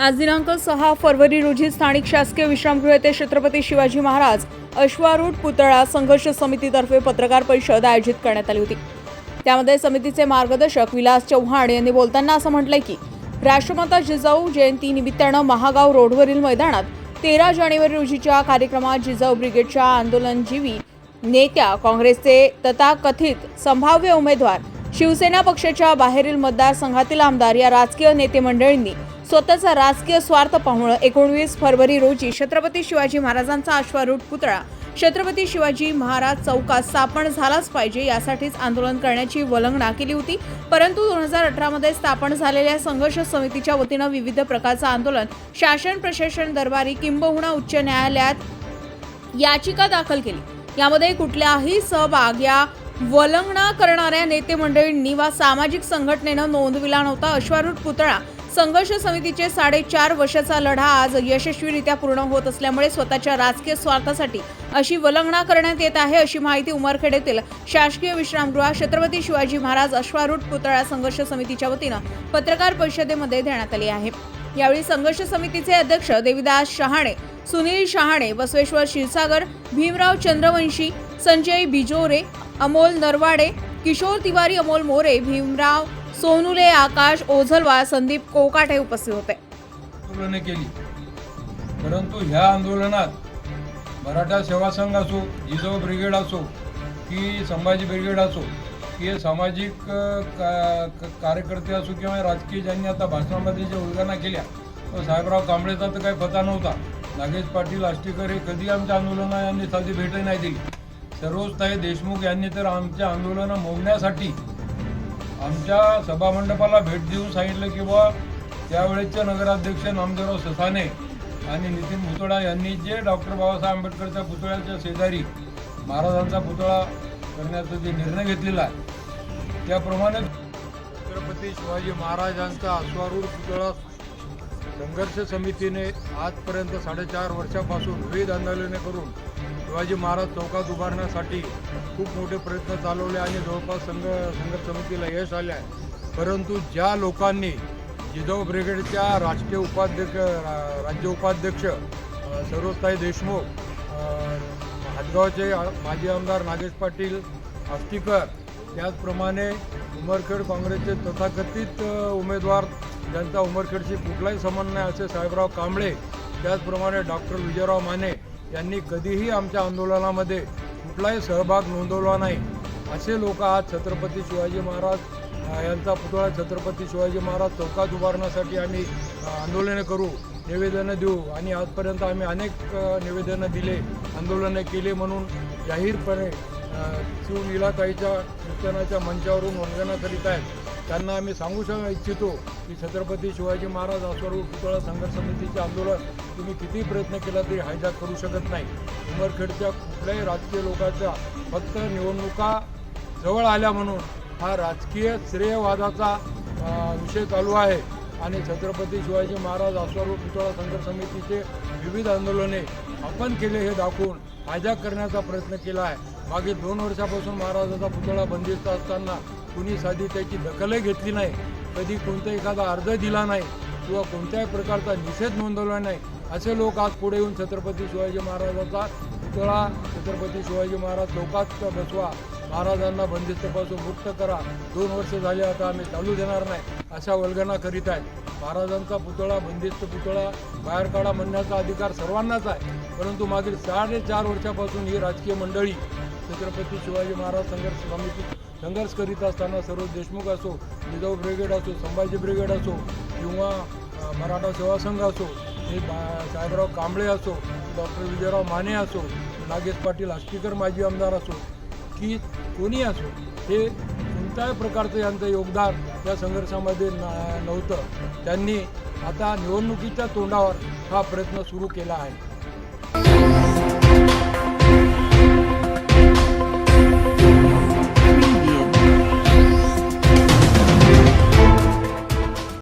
आज दिनांक सहा फरवरी रोजी स्थानिक शासकीय विश्रामगृह येथे छत्रपती शिवाजी महाराज अश्वारूढ पुतळा संघर्ष समितीतर्फे पत्रकार परिषद आयोजित करण्यात आली होती. त्यामध्ये समितीचे मार्गदर्शक विलास चव्हाण यांनी बोलताना असं म्हटलंय की राष्ट्रमाता जिजाऊ जयंती निमित्तानं महागाव रोडवरील मैदानात तेरा जानेवारी रोजीच्या कार्यक्रमात जिजाऊ ब्रिगेडच्या आंदोलनजीवी नेत्या काँग्रेसचे तथाकथित संभाव्य उमेदवार शिवसेना पक्षाच्या बाहेरील मतदारसंघातील आमदार या राजकीय नेते मंडळींनी स्वतःचा राजकीय स्वार्थ पाहून एकोणवीस फरवरी रोजी छत्रपती शिवाजी महाराजांचा अश्वारूढ पुतळा छत्रपती शिवाजी महाराज चौकात स्थापन झालाच पाहिजे यासाठीच आंदोलन करण्याची वलंगणा केली होती. परंतु दोन हजार अठरामध्ये स्थापन झालेल्या संघर्ष समितीच्या वतीनं विविध प्रकारचं आंदोलन शासन प्रशासन दरबारी किंबहुना उच्च न्यायालयात याचिका दाखल केली. यामध्ये कुठल्याही सहभाग या वलंगणा करणाऱ्या नेते मंडळींनी वा सामाजिक संघटनेनं नोंदविला नव्हता अश्वारूढ पुतळा. संघर्ष समितीचे साडेचार वर्षाचा लढा आज यशस्वीरित्या पूर्ण होत असल्यामुळे स्वतःच्या राजकीय स्वार्थासाठी अशी वलंगणा करण्यात येत आहे अशी माहिती उमरखेड येथील शासकीय विश्रामगृहात छत्रपती शिवाजी महाराज अश्वारूढ पुतळा संघर्ष समितीच्या वतीनं पत्रकार परिषदेमध्ये देण्यात आली आहे. यावेळी संघर्ष समितीचे अध्यक्ष देविदास शहाणे सुनील शहाणे बसवेश्वर क्षीरसागर भीमराव चंद्रवंशी संजय बिजोरे अमोल नरवाडे किशोर तिवारी अमोल मोरे भीमराव सोनुले आकाश ओझलवार संदीप कोकाटे उपस्थित होते. आंदोलने केली. परंतु ह्या आंदोलनात मराठा सेवा संघ असो जिजाऊ ब्रिगेड असो की संभाजी ब्रिगेड असो की हे सामाजिक का- कार्यकर्ते असो किंवा राजकीय ज्यांनी आता भाषणामध्ये ज्या उल्लंघना केल्या तो साहेबराव कांबळेचा तर काही पता नव्हता. नागेश पाटील आष्टीकर हे कधी आमच्या आंदोलना यांनी साधी भेटही नाही दिली. सर्वोच्ताई देशमुख यांनी तर आमच्या आंदोलनं मोडण्यासाठी आमच्या सभामंडपाला भेट देऊन सांगितलं की बुवा त्यावेळेचे नगराध्यक्ष नामदेवराव ससाने आणि नितीन भुतळा यांनी जे डॉक्टर बाबासाहेब आंबेडकरच्या पुतळ्याच्या शेजारी महाराजांचा पुतळा करण्याचा जे निर्णय घेतलेला आहे त्याप्रमाणे छत्रपती शिवाजी महाराजांचा अश्वारूढ पुतळा संघर्ष समितीने आजपर्यंत साडेचार वर्षापासून विविध आंदोलने करून शिवाजी महाराज चौकात उभारण्यासाठी खूप मोठे प्रयत्न चालवले आणि जवळपास संघ संघर्ष समितीला यश आले आहे परंतु ज्या लोकांनी जिजाऊ ब्रिगेडच्या राष्ट्रीय उपाध्यक्ष रा- राज्य उपाध्यक्ष सरोजताई देशमुख अ, हातगावचे माजी आमदार नागेश पाटील आष्टीकर त्याचप्रमाणे उमरखेड काँग्रेसचे तथाकथित उमेदवार ज्यांचा उमरखेडशी कुठलाही संबंध नाही असे साहेबराव कांबळे त्याचप्रमाणे डॉक्टर विजयराव माने यांनी कधीही आमच्या आंदोलनामध्ये कुठलाही सहभाग नोंदवला नाही. असे लोक आज छत्रपती शिवाजी महाराज यांचा पुतळा छत्रपती शिवाजी महाराज चौकात उभारण्यासाठी आम्ही आंदोलनं करू निवेदनं देऊ आणि आजपर्यंत आम्ही अनेक निवेदनं दिले आंदोलनं केले म्हणून जाहीरपणे अ, शिवलीलाताईच्या कीर्तनाच्या मंचावरून वंदना करीत आहेत. त्यांना आम्ही सांगू शक इच्छितो की छत्रपती शिवाजी महाराज अस्वरूप पुतळा संघर्ष समितीचे आंदोलन तुम्ही किती प्रयत्न केला तरी हायजॅक करू शकत नाही. उमरखेडच्या कुठल्याही राजकीय लोकांच्या फक्त निवडणुका जवळ आल्या म्हणून हा राजकीय श्रेयवादाचा विषय चालू आहे. आणि छत्रपती शिवाजी महाराज अस्वरूप पुतळा संघर्ष समितीचे विविध आंदोलने आपण केले हे दाखवून हायजॅक करण्याचा प्रयत्न केला आहे. मागे दोन वर्षापासून महाराजाचा पुतळा बंदिस्त असताना कुणी साधी त्याची दखलही घेतली नाही कधी कोणता एखादा अर्ज दिला नाही किंवा कोणत्याही प्रकारचा निषेध नोंदवला नाही असे लोक आज पुढे येऊन छत्रपती शिवाजी महाराजाचा पुतळा छत्रपती शिवाजी महाराज चौकात बसवा महाराजांना बंदिस्तपासून मुक्त करा दोन वर्ष झाले आता आम्ही चालू देणार नाही अशा वल्गना करीत आहेत महाराजांचा पुतळा बंदिस्त पुतळा बाहेर काढा म्हणण्याचा अधिकार सर्वांनाच आहे परंतु मागील साडेचार वर्षापासून ही राजकीय मंडळी छत्रपती शिवाजी महाराज संघर्ष समिती संघर्ष करीत असताना सर्व देशमुख असो जिजाऊ ब्रिगेड असो संभाजी ब्रिगेड असो किंवा मराठा सेवा संघ असो हे बा- साहेबराव कांबळे असो डॉक्टर विजयराव माने असो नागेश पाटील आष्टीकर माजी आमदार असो की कोणी असो हे कोणत्याही प्रकारचं यांचं योगदान या संघर्षामध्ये न- नव्हतं. त्यांनी आता निवडणुकीच्या तोंडावर हा प्रयत्न सुरू केला आहे.